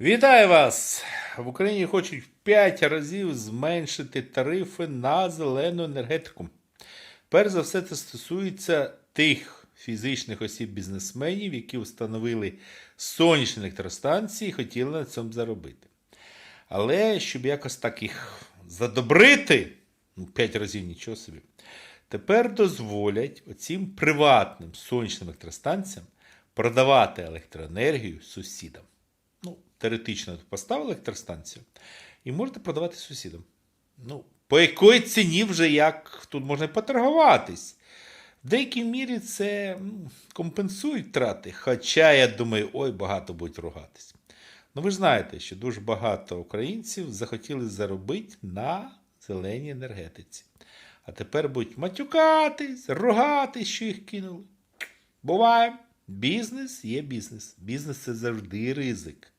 Вітаю вас! В Україні хочуть в 5 разів зменшити тарифи на зелену енергетику. Перш за все, це стосується тих фізичних осіб-бізнесменів, які встановили сонячні електростанції і хотіли на цьому заробити. Але щоб якось так їх задобрити, ну, 5 разів нічого собі, тепер дозволять оцім приватним сонячним електростанціям продавати електроенергію сусідам. Теоретично поставили електростанцію і можете продавати сусідам. Ну, по якої ціні вже як тут можна поторгуватись? В деякій мірі це компенсує втрати, хоча я думаю, ой, багато будуть ругатись. Ну, ви ж знаєте, що дуже багато українців захотіли заробити на зеленій енергетиці. А тепер будуть матюкатись, ругатись, що їх кинули. Буває. Бізнес є бізнес. Бізнес це завжди ризик.